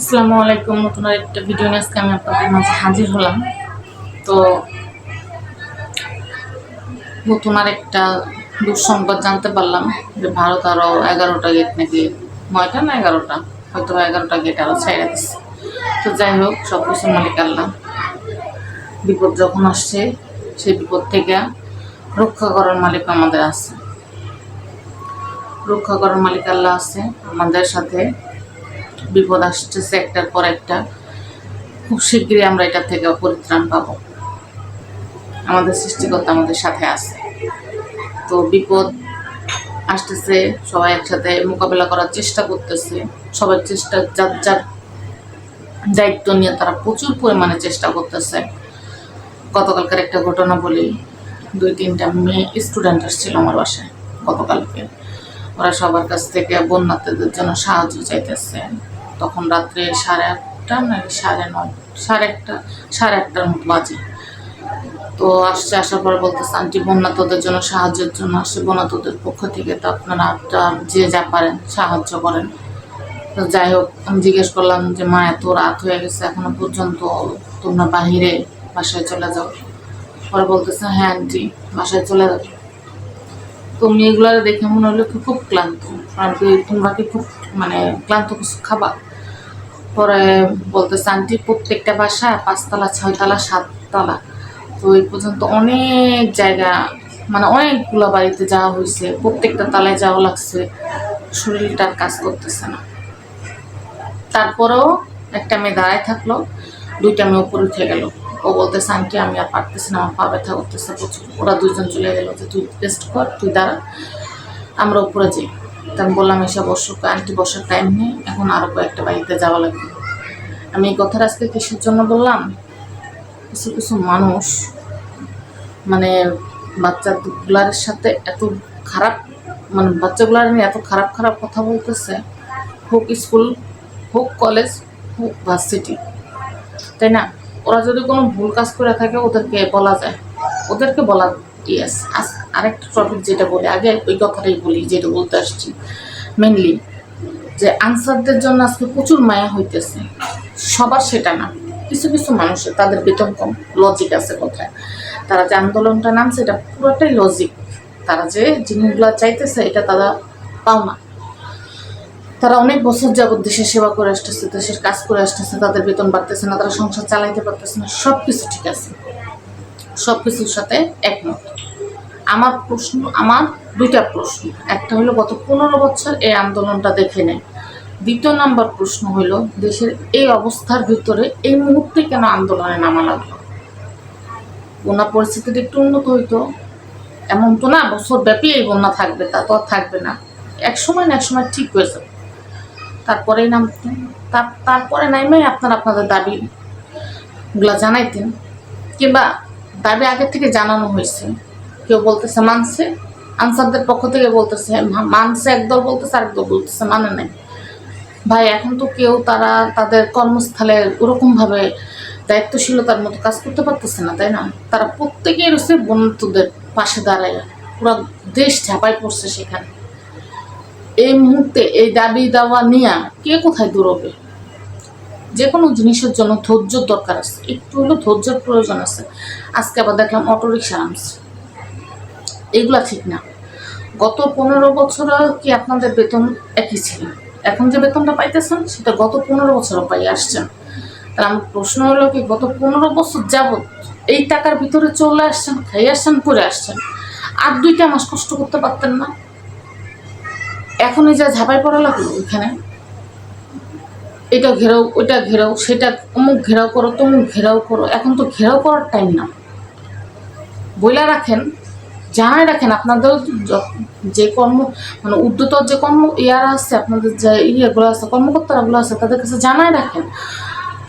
আসসালামু আলাইকুম, নতুন একটা ভিডিও নিয়ে আজকে আমি আপনাদের মাঝে হাজির হলাম। তো নতুন আরেকটা দুঃসংবাদ জানতে পারলাম যে ভারত আরও এগারোটা গেট নাকি, নয়টা না এগারোটা? হয়তো এগারোটা গেট আরও ছেড়ে দিচ্ছে তো যাই হোক সব কিছু মালিক আল্লাহ। বিপদ যখন আসছে, সেই বিপদ থেকে রক্ষা করার মালিক আমাদের আছে। রক্ষা করার মালিক আল্লাহ আছে আমাদের সাথে। বিপদ আসতেছে একটার পর একটা, খুব শীঘ্রই আমরা এটা থেকে পরিত্রাণ পাবো। আমাদের সৃষ্টিকর্তা আমাদের সাথে আছে। তো বিপদ আসতেছে, সবাই একসাথে মোকাবেলা করার চেষ্টা করতেছে। সবার চেষ্টা, যার যার দায়িত্ব নিয়ে তারা প্রচুর পরিমাণে চেষ্টা করতেছে। গতকালকার একটা ঘটনা বলি দুই তিনটা মেয়ে স্টুডেন্ট আসছিল আমার বাসায় গতকালকে। ওরা সবার কাছ থেকে বন্যার্থীদের জন্য সাহায্য চাইতেছে। তখন রাত্রে সাড়ে আটটা নাকি সাড়ে নয়, সাড়ে একটা, সাড়ে একটার মতো বাজে। তো আসছে, আসার পর বলতেছে, আন্টি বন্যা তোদের জন্য সাহায্যের জন্য আসছে। বন্যা তোদের পক্ষ থেকে তো আপনারা যে যা পারেন সাহায্য করেন। তো যাই হোক, আমি জিজ্ঞেস করলাম যে, মা, এত রাত হয়ে গেছে, এখনও পর্যন্ত তোমরা বাহিরে বাসায় চলে যাও? পরে বলতেছে হ্যাঁ আন্টি, বাসায় চলে যাও তো মেয়েগুলো দেখে মনে হলো কি খুব ক্লান্ত। আর কি তোমরা কি খুব মানে ক্লান্ত কিছু খাবা? পরে বলতেছে আন্টি প্রত্যেকটা বাসা পাঁচতলা ছয়তলা সাততলা। তো এই পর্যন্ত অনেক জায়গা মানে অনেকগুলো বাড়িতে যাওয়া হয়েছে। প্রত্যেকটা তালায় যাওয়া লাগছে। শরীরটা কাজ করতেছে না। তারপরেও একটা মেয়ে দাঁড়ায় থাকল দুইটা মেয়ে উপরে উঠে গেল। ও বলতেছে, আন্টি, আমি আর পারতেছি না, আমার পা ব্যথা করতেছে, প্রচুর। ওরা দুজন চলে গেল যে, তুই রেস্ট কর, তুই দাঁড়া, আমরা উপরে যাই। তা বললাম, এসে বসো। আন্টি, বসার টাইম নেই, এখন আরও কয়েকটা বাড়িতে যাওয়া লাগবে। আমি এই কথাটা আজকে কিসের জন্য বললাম? কিছু কিছু মানুষ মানে বাচ্চাগুলার সাথে এত খারাপ মানে বাচ্চাগুলার নিয়ে এত খারাপ খারাপ কথা বলতেছে, হোক স্কুল, হোক কলেজ, হোক ভার্সিটি, তাই না? ওরা যদি কোনো ভুল কাজ করে থাকে, ওদেরকে বলা যায়। ওদেরকে বলা ইয়েস আরেকটা টপিক যেটা বলি, আগে ওই কথাটাই বলি, যেটা বলতে আসছি। মেনলি যে আনসারদের জন্য আজকে প্রচুর মায়া হইতেছে। সবার সেটা না, কিছু কিছু মানুষের, তাদের বেতন কম লজিক আছে কোথায়? তারা যে আন্দোলনটা নামছে, এটা পুরোটাই লজিক তারা যে জিনিসগুলো চাইতেছে, এটা তারা পাও না তারা অনেক বছর যাবৎ দেশের সেবা করে আসতেছে, দেশের কাজ করে আসতেছে, তাদের বেতন বাড়তেছে না, তারা সংসার চালাইতে পারতেছে না সব কিছু ঠিক আছে। সব কিছুর সাথে একমত। আমার প্রশ্ন, আমার দুইটা প্রশ্ন। একটা হলো, গত পনেরো বছর এই আন্দোলনটা দেখে নেয় দ্বিতীয় নাম্বার প্রশ্ন হলো, দেশের এই অবস্থার ভিতরে এই মুহূর্তে কেন আন্দোলনে নামা লাগল? বন্যা পরিস্থিতিটা একটু উন্নত হইতো। এমন তো না, বছর ব্যাপী এই বন্যা থাকবে, তা তো আর থাকবে না। এক সময় না এক সময় ঠিক হয়ে যাবে। তারপরেই নামতেন তার, তারপরে নাইমেই আপনারা আপনাদের দাবিগুলো জানাইতেন। কিংবা দাবি আগে থেকে জানানো হয়েছে। কেউ বলতেছে মানছে, আনসারদের পক্ষ থেকে বলতেছে মানছে একদল বলতেছে আরেকদল বলতেছে মানে নাই। ভাই, এখন তো কেউ তারা তাদের কর্মস্থলে ওরকমভাবে দায়িত্বশীলতার মতো কাজ করতে পারতেছে না, তাই না? তারা প্রত্যেকেই রয়েছে বন্ধুদের পাশে দাঁড়ায় পুরো দেশ ঝাঁপাই পড়ছে সেখানে। এই মুহূর্তে এই দাবি দাওয়া নিয়ে কে কোথায় দৌড়বে? যে কোনো জিনিসের জন্য ধৈর্যর দরকার আছে। একটু হলেও ধৈর্যের প্রয়োজন আছে। আজকে আবার দেখলাম অটোরিক্সা নামছে। এগুলা ঠিক না। গত পনেরো বছর কি আপনাদের বেতন একই ছিল? এখন যে বেতনটা পাইতেছেন, সেটা গত পনেরো বছরও পাই আসছেন। তাহলে আমার প্রশ্ন হলো কি, গত পনেরো বছর যাবৎ এই টাকার ভিতরে চলে আসছেন খাই আসছেন পরে আসছেন, আর দুইটা মাস কষ্ট করতে পারতেন না? এখন এই যা ঝাঁপাই পড়া লাগল ওইখানে? এটা ঘেরাও, ওইটা ঘেরাও, সেটা অমুক ঘেরাও করো, তমুক ঘেরাও করো, এখন তো ঘেরাও করার টাইম না। বইলা রাখেন জানাই রাখেন আপনাদের য- যে কর্ম মানে উদ্যতর যে কর্ম, ইয়ারা আছে, আপনাদের যে ইয়েগুলো আছে কর্মকর্তারাগুলো আছে, তাদের কাছে জানাই রাখেন।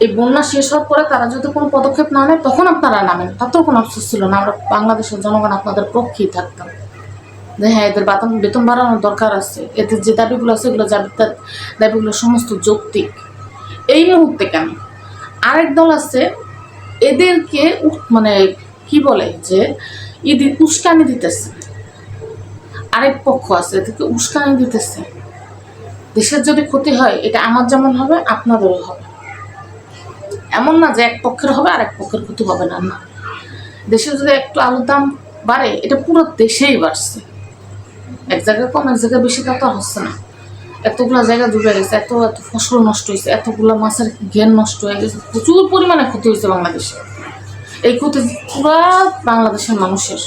এই বন্যা শেষ হওয়ার পরে তারা যদি কোনো পদক্ষেপ না নেয়, তখন আপনারা নামেন। তাতেও কোনো আফসোস ছিল না, আমরা বাংলাদেশের জনগণ আপনাদের পক্ষেই থাকতাম। হ্যাঁ এদের বেতন বেতন বাড়ানোর দরকার আছে। এদের যে দাবিগুলো আছে, এগুলো দাবি- দাবিগুলো সমস্ত যৌক্তিক। এই মুহূর্তে কেন? আরেক দল আছে, এদেরকে মানে কি বলে যে ঈদ উস্কানি দিতেছে। আরেক পক্ষ আছে, এদেরকে উস্কানি দিতেছে। দেশের যদি ক্ষতি হয়, এটা আমার যেমন হবে, আপনাদেরও হবে। এমন না যে এক পক্ষের হবে আর এক পক্ষের ক্ষতি হবে না না। দেশে যদি একটু আলুর দাম বাড়ে, এটা পুরো দেশেই বাড়ছে। এক জায়গায় কম, এক জায়গায় বেশি তা তো হচ্ছে না। এতগুলো জায়গা ডুবে গেছে, এত এত ফসল নষ্ট হয়েছে এতগুলো মাছের জ্ঞান নষ্ট হয়ে গেছে, প্রচুর পরিমাণে ক্ষতি হয়েছে বাংলাদেশে। এই ক্ষতি পুরা বাংলাদেশের মানুষের।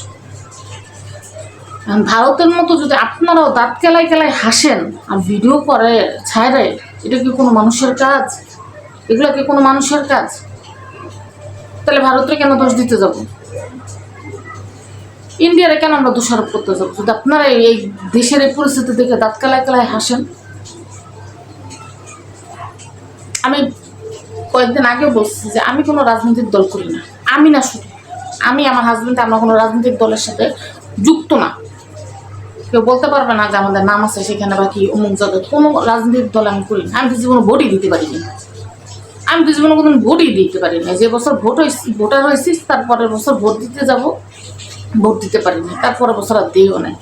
ভারতের মতো যদি আপনারাও দাঁত কেলাই কেলায় হাসেন আর ভিডিও করে ছাড়ে এটা কি কোনো মানুষের কাজ? এগুলো কি কোনো মানুষের কাজ? তাহলে ভারতরে কেন দোষ দিতে যাব? ইন্ডিয়ারে কেন আমরা দোষারোপ করতে যাব? যদি আপনারা এই দেশের এই পরিস্থিতি দেখে দাঁত কেলায় কেলায় হাসেন। আমি কয়েকদিন আগে বলছি যে আমি কোনো রাজনৈতিক দল করি না। আমি না শুধু। আমি আমার হাজবেন্ড আমরা কোনো রাজনৈতিক দলের সাথে যুক্ত না। কেউ বলতে পারবে না যে আমাদের নাম আছে সেখানে বা কি অমুক জগৎ কোনো রাজনৈতিক দল আমি করি না। আমি তো জীবনে ভোটই দিতে পারিনি। আমি তো জীবনে কোনো ভোটই দিতে পারিনি। যে বছর ভোট হয়েছি ভোটার হয়েছি তারপরের বছর ভোট দিতে যাব। ভোট দিতে পারিনি তারপরের বছর আর দিও নাই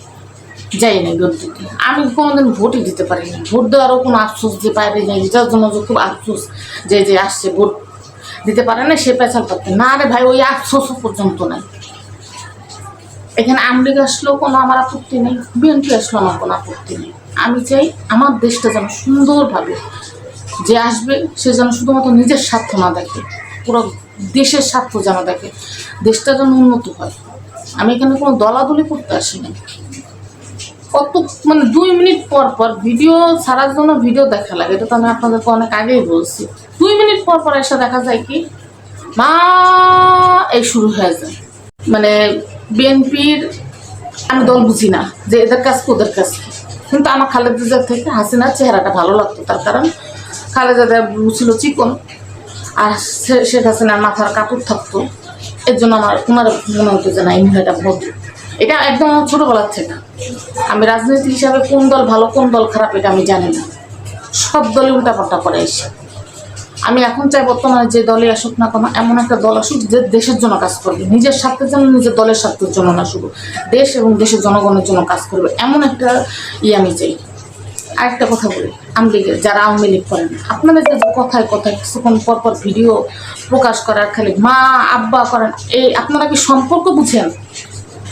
যাই নাই ভোট দিতে। আমি কোনোদিন ভোটই দিতে পারিনি। ভোট দেওয়ারও কোনো আফসোস যে বাইরে যাই এটার জন্য যে খুব আফসোস যে যে আসছে ভোট দিতে পারে না সে পেছাল পারতে না রে ভাই, ওই আফসোসও পর্যন্ত নাই। এখানে আমলিগ আসলেও কোনো আমার আপত্তি নেই, বিএনপি আসলেও আমার কোনো আপত্তি নেই। আমি চাই আমার দেশটা যেন সুন্দরভাবে যে আসবে, সে যেন শুধুমাত্র নিজের স্বার্থ না দেখে, পুরো দেশের স্বার্থ যেন দেখে, দেশটা যেন উন্নত হয়। আমি এখানে কোনো দলাদলি করতে আসিনি। কত মানে দুই মিনিট পর পর ভিডিও ছাড়ার জন্য ভিডিও দেখা লাগে, এটা তো আমি আপনাদেরকে অনেক আগেই বলছি। দুই মিনিট পর পর এসে দেখা যায় কি, মা, এই শুরু হয়ে যায়। মানে বিএনপির, আমি দল বুঝি না, যে এদের কাজ ওদের কাজ কিন্তু আমার খালেদা থেকে হাসিনার চেহারাটা ভালো লাগতো, তার কারণ খালেদা ছিল চিকন, আর শেখ হাসিনার মাথার কাপড় থাকতো। এর জন্য আমার ওনার মনে হতো যে না, এই মহিলাটা ভদ্র। এটা একদম আমার ছোটোবেলার থেকে। আমি রাজনীতি হিসাবে কোন দল ভালো, কোন দল খারাপ, এটা আমি জানি না। সব দলে উল্টাপাল্টা করে এসে। আমি এখন চাই বর্তমানে যে দলে আসুক না কেন, এমন একটা দল আসুক যে দেশের জন্য কাজ করবে। নিজের স্বার্থের জন্য, নিজের দলের স্বার্থের জন্য না শুধু দেশ এবং দেশের জনগণের জন্য কাজ করবে। এমন একটা ইয়ে আমি চাই। আরেকটা কথা বলি, আওয়ামী যারা আওয়ামী লীগ করেন আপনারা যে কথায় কথায় কিছুক্ষণ পর পর ভিডিও প্রকাশ করার খালি মা, আব্বা করেন, এই আপনারা কি সম্পর্ক বুঝেন?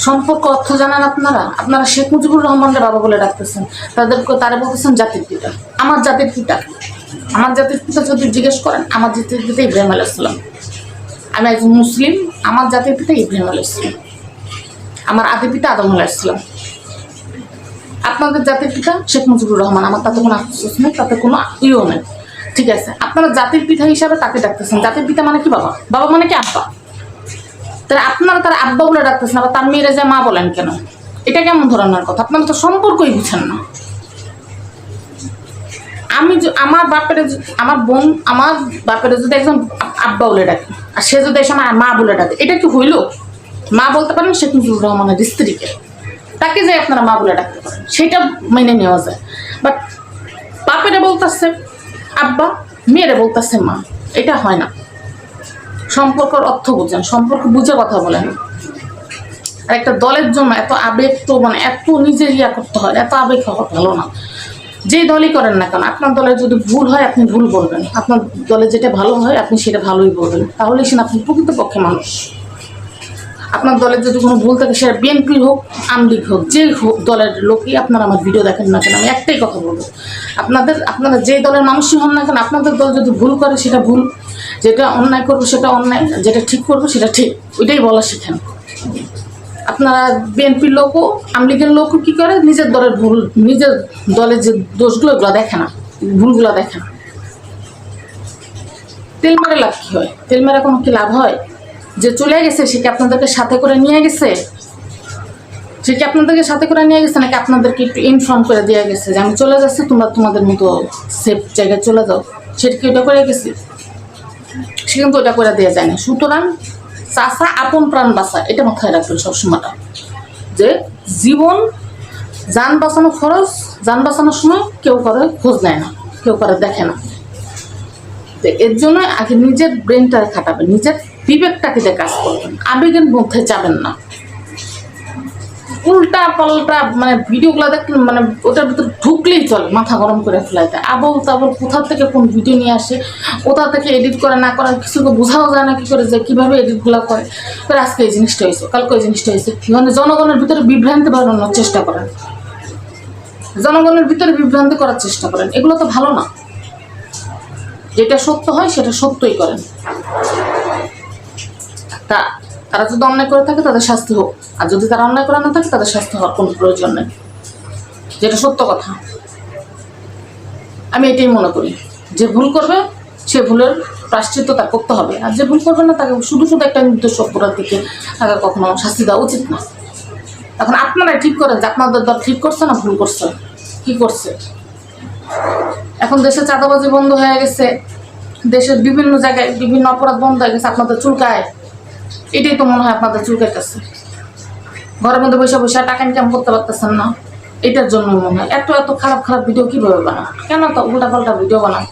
সম্পর্ক অর্থ জানান আপনারা? আপনারা শেখ মুজিবুর রহমানকে বাবা বলে ডাকতেছেন, তাদেরকে, তারা বলতেছেন জাতির পিতা। আমার জাতির পিতা। আমার জাতির পিতা যদি জিজ্ঞেস করেন, আমার জাতির পিতা ইব্রাহিম আলাইসালাম আমি একজন মুসলিম, আমার জাতির পিতা ইব্রাহিম আলাইসালাম আমার আদি পিতা আদম আলাইসালাম আপনাদের জাতির পিতা শেখ মুজিবুর রহমান, আমার তাতে কোনো আফসোস নেই, তাতে কোনো ইও নেই। ঠিক আছে? আপনারা জাতির পিতা হিসাবে তাকে ডাকতেছেন। জাতির পিতা মানে কি বাবা? বাবা মানে কি আব্বা? তাহলে আপনারা তার আব্বা বলে ডাকতেছেন, আবার তার মেয়েরা যে মা বলেন কেন? এটা কেমন ধরনের কথা? আপনারা তো সম্পর্কই বুঝেন না। আমি আমার বাপের আমার বোন, আমার বাপের যদি একজন আব্বা বলে ডাকে, আর সে যদি এসে আমার মা বলে ডাকে, এটা কি হইল? মা বলতে পারেন শেখ মুজিবুর রহমানের স্ত্রীকে। তাকে যে আপনারা মা বলে ডাকতে পারেন, সেটা মেনে নেওয়া যায়। বাট বাপেরে বলতেছে, আব্বা, মেয়েরে বলতেছে, মা, এটা হয় না। সম্পর্কের অর্থ বুঝেন, সম্পর্ক বুঝে কথা বলেন। আর একটা দলের জন্য এত আবেগ তো মানে এত নিজে ইয়া করতে হয়, এত আবেগ হওয়া ভালো না। যে দলই করেন না কেন, আপনার দলের যদি ভুল হয়, আপনি ভুল বলবেন। আপনার দলে যেটা ভালো হয়, আপনি সেটা ভালোই বলবেন। তাহলেই সে আপনি প্রকৃতপক্ষে মানুষ। আপনার দলের যদি কোনো ভুল থাকে, সেটা বিএনপি হোক, আমলিগ হোক, যে হোক, দলের লোকই আপনারা আমার ভিডিও দেখেন না কেন? আমি একটাই কথা বলব। আপনাদের, আপনারা যে দলের মানুষই হন না কেন, আপনাদের দল যদি ভুল করে, সেটা ভুল। যেটা অন্যায় করব, সেটা অন্যায়। যেটা ঠিক করব, সেটা ঠিক। ওইটাই বলা শেখেন। আপনারা বিএনপির লোকও, আমলিগের লোকও কী করে? নিজের দলের ভুল, নিজের দলের যে দোষগুলো, ওগুলো দেখে না। ভুলগুলো দেখে না। তেল মেরে লাভ কী হয়? তেল মেরে কোনো কি লাভ হয়? যে চলে গেছে, সে কি আপনাদেরকে সাথে করে নিয়ে গেছে? সে কি আপনাদেরকে সাথে করে নিয়ে গেছে নাকি আপনাদেরকে একটু ইনফর্ম করে দেওয়া গেছে যে আমি চলে যাচ্ছি, তোমরা তোমাদের মতো সেফ জায়গায় চলে যাও? সেটা কি ওটা করে গেছে? সে কিন্তু ওটা করে দেওয়া যায় না। সুতরাং চাষা আপন প্রাণ বাঁচা, এটা মাথায় রাখবেন সবসময়টা। যে জীবন, যান বাঁচানো খরচ, যান বাঁচানোর সময় কেউ করে খোঁজ নেয় না, কেউ করে দেখে না। তো এর জন্য আগে নিজের ব্রেনটা খাটাবে, নিজের বিবেকটাকে দিয়ে কাজ করবেন আবেগের মধ্যে যাবেন না। উল্টা পাল্টা মানে ভিডিওগুলো দেখলে মানে ওটার ভিতরে ঢুকলেই চলে, মাথা গরম করে ফেলাইতে। আবল তাবল কোথা থেকে কোন ভিডিও নিয়ে আসে, কোথা থেকে এডিট করে, না করে, কিছু তো বোঝাও যায় না কি করে যে কীভাবে এডিটগুলো করে। আজকে এই জিনিসটা হয়েছে, কালকে এই জিনিসটা হয়েছে মানে জনগণের ভিতরে বিভ্রান্তি বাড়ানোর চেষ্টা করেন। জনগণের ভিতরে বিভ্রান্তি করার চেষ্টা করেন। এগুলো তো ভালো না। যেটা সত্য হয়, সেটা সত্যই করেন। তা তারা যদি অন্যায় করে থাকে, তাদের শাস্তি হোক। আর যদি তারা অন্যায় করে না থাকে, তাদের শাস্তি হওয়ার কোনো প্রয়োজন নেই। যেটা সত্য কথা। আমি এটাই মনে করি। যে ভুল করবে, সে ভুলের প্রাশ্চিত্য তার করতে হবে। আর যে ভুল করবে না, তাকে শুধু শুধু একটা নির্দিষ্ট অপরাধ দিকে তাকে কখনো শাস্তি দেওয়া উচিত না। এখন আপনারা ঠিক করেন যে আপনাদের দল ঠিক করছে না ভুল করছে? কি করছে? এখন দেশে চাঁদাবাজি বন্ধ হয়ে গেছে। দেশের বিভিন্ন জায়গায় বিভিন্ন অপরাধ বন্ধ হয়ে গেছে। আপনাদের চুলকায়। এটাই তো মনে হয় আপনাদের চুলকাইতেছে ঘরের মধ্যে বসে বসে টাকা ইনকাম করতে পারতেছেন না। এটার জন্য মনে হয়। এত এত খারাপ খারাপ ভিডিও কীভাবে বানান কেন তো উল্টা পাল্টা ভিডিও বানান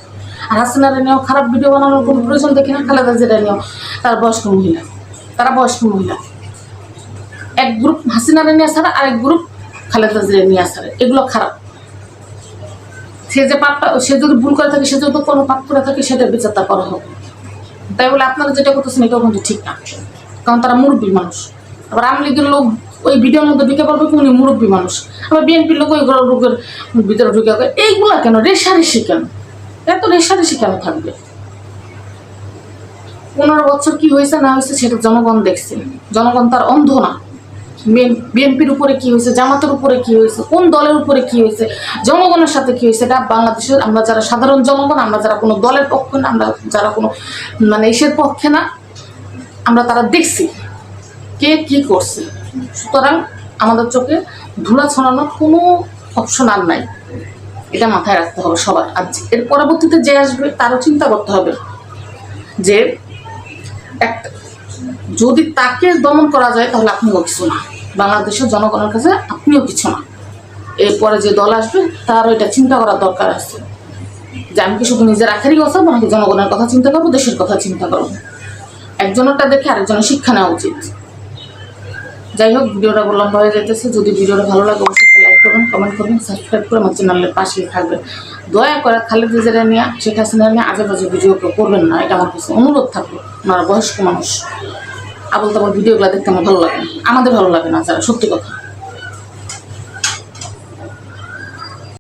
আর হাসিনারে নিয়েও খারাপ ভিডিও বানানোর কোনো প্রয়োজন দেখি না? খালেদা জিরা নিয়েও। তার বয়স্ক মহিলা। তারা বয়স্ক মহিলা। এক গ্রুপ হাসিনারে নিয়ে ছাড়া আরেক গ্রুপ খালেদা জিরা নিয়ে ছাড়ে। এগুলো খারাপ। সে যে পাপটা, সে যদি ভুল করে থাকে, সে যদি কোনো পাপ করে থাকে সেটা বিচার তার করা হোক তাই বলে আপনারা যেটা করতেছেন, এটাও কিন্তু ঠিক না। কারণ তারা মুরব্বী মানুষ। আবার আওয়ামী লীগের লোক ওই ভিডিওর মধ্যে ঢুকে পড়বে উনি মুরব্বী মানুষ। আবার বিএনপির লোক ওই লোকের ভিতরে ঢুকে পড়বে। এইগুলা কেন? রেশারেশি কেন? এত রেশারেশি কেন থাকবে? পনেরো বছর কি হয়েছে, না হয়েছে সেটা জনগণ দেখছে। জনগণ তার অন্ধ না। বিএনপির উপরে কি হয়েছে, জামাতের উপরে কি হয়েছে, কোন দলের উপরে কি হয়েছে, জনগণের সাথে কি হয়েছে, এটা বাংলাদেশের আমরা যারা সাধারণ জনগণ, আমরা যারা কোনো দলের পক্ষে না, আমরা যারা কোনো মানে এসের পক্ষে না আমরা তারা দেখছি। কে কি করছে? সুতরাং আমাদের চোখে ধুলা ছড়ানোর কোনো অপশন আর নাই। এটা মাথায় রাখতে হবে সবার। আর এর পরবর্তীতে যে আসবে, তারও চিন্তা করতে হবে যে এক যদি তাকে দমন করা যায়, তাহলে আপনিও কিছু না। বাংলাদেশের জনগণের কাছে আপনিও কিছু না। এরপরে যে দল আসবে, তারও এটা চিন্তা করার দরকার আছে। যে আমি কি শুধু নিজের আখেরই কথা নাকি জনগণের কথা চিন্তা করব, দেশের কথা চিন্তা করব? একজনেরটা দেখে আরেকজনের শিক্ষা নেওয়া উচিত। যাই হোক, ভিডিওটা বললাম হয়ে যেতেছে যদি ভিডিওটা ভালো লাগে, অবশ্যই একটা লাইক করবেন কমেন্ট করবেন সাবস্ক্রাইব করে আমার চ্যানেলের পাশেই থাকবেন। দয়া করে খালি জেরা নিয়ে শেখ হাসিনা নিয়ে আজে বাজে ভিডিও করবেন না। এটা আমার কাছে অনুরোধ থাকবে ওনারা বয়স্ক মানুষ। আবল আমার ভিডিওগুলো দেখতে আমার ভালো লাগে। আমাদের ভালো লাগে না, যারা সত্যি কথা।